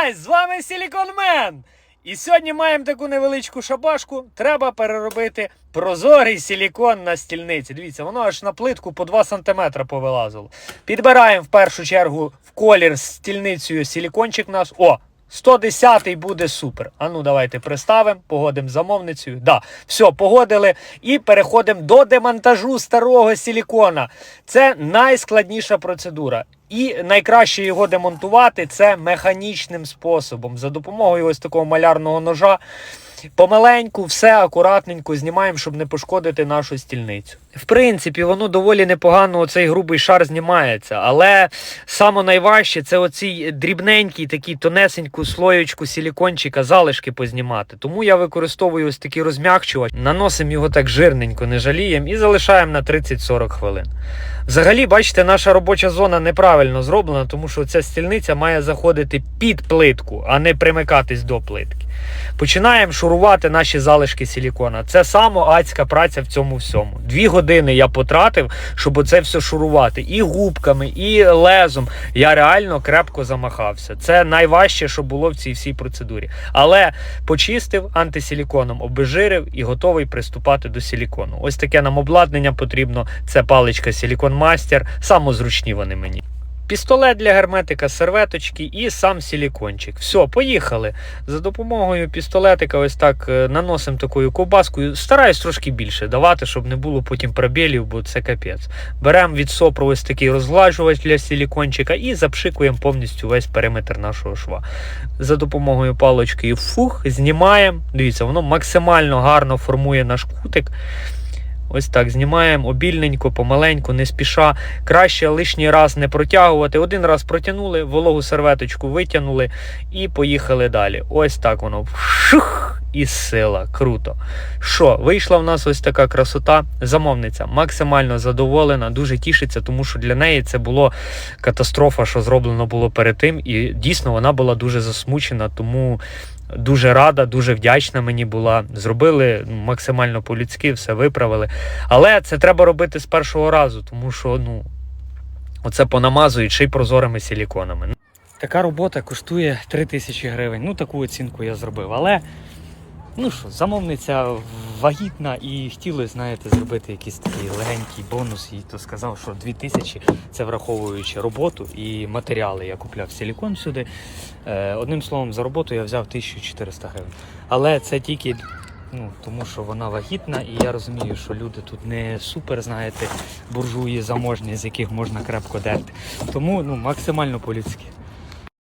гайс! З вами Сіліконмен! І сьогодні маємо таку невеличку шабашку. Треба переробити прозорий силікон на стільниці. Дивіться, воно аж на плитку по 2 см повилазило. Підбираємо в першу чергу в колір з стільницею силікончик нас. О! 110-й буде супер. А ну давайте приставимо, погодимо з замовницею. Да, все, погодили. І переходимо до демонтажу старого силікона. Це найскладніша процедура. І найкраще його демонтувати це механічним способом. За допомогою ось такого малярного ножа. Помаленьку, все акуратненько знімаємо, щоб не пошкодити нашу стільницю. В принципі, воно доволі непогано оцей грубий шар знімається, але саме найважче це оцій дрібненький, такий тонесеньку слоєчку силікончика залишки познімати. Тому я використовую ось такий розм'якчувач, наносимо його так жирненько, не жаліємо і залишаємо на 30-40 хвилин. Взагалі, бачите, наша робоча зона неправильно зроблена, тому що ця стільниця має заходити під плитку, а не примикатись до плитки. Починаємо шурувати наші залишки силікона. Це саме адська праця в цьому всьому. Дві години я потратив, щоб оце все шурувати. І губками, і лезом. Я реально крепко замахався. Це найважче, що було в цій всій процедурі. Але почистив антисиліконом, обезжирив і готовий приступати до силікону. Ось таке нам обладнання потрібно. Це паличка Silicon Master. Самозручні вони мені. Пістолет для герметика, серветочки і сам силікончик. Все, поїхали. За допомогою пістолетика, ось так е, наносимо такою ковбаскою. Стараюсь трошки більше давати, щоб не було потім пробілів, бо це капець. Беремо від сопру ось такий розгладжувач для силікончика і запшикуємо повністю весь периметр нашого шва. За допомогою палочки фух, знімаємо. Дивіться, воно максимально гарно формує наш кутик. Ось так знімаємо обільненько, помаленьку, не спіша. Краще лишній раз не протягувати. Один раз протягнули, вологу серветочку витягнули і поїхали далі. Ось так воно. Шух! І сила. Круто. Що, вийшла в нас ось така красота. Замовниця максимально задоволена, дуже тішиться, тому що для неї це було катастрофа, що зроблено було перед тим. І дійсно вона була дуже засмучена, тому дуже рада, дуже вдячна мені була. Зробили максимально по-людськи, все виправили. Але це треба робити з першого разу, тому що ну, оце понамазують ще й прозорими силіконами. Така робота коштує 3 тисячі гривень. Ну, таку оцінку я зробив. Але ну що, замовниця вагітна і хотіли, знаєте, зробити якийсь такий легенький бонус. І то сказав, що 2 тисячі це враховуючи роботу і матеріали. Я купляв силікон сюди. Е, одним словом, за роботу я взяв 1400 гривень. Але це тільки. Ну, тому що вона вагітна, і я розумію, що люди тут не супер, знаєте, буржуї заможні, з яких можна крепко дерти. Тому ну, максимально по-людськи.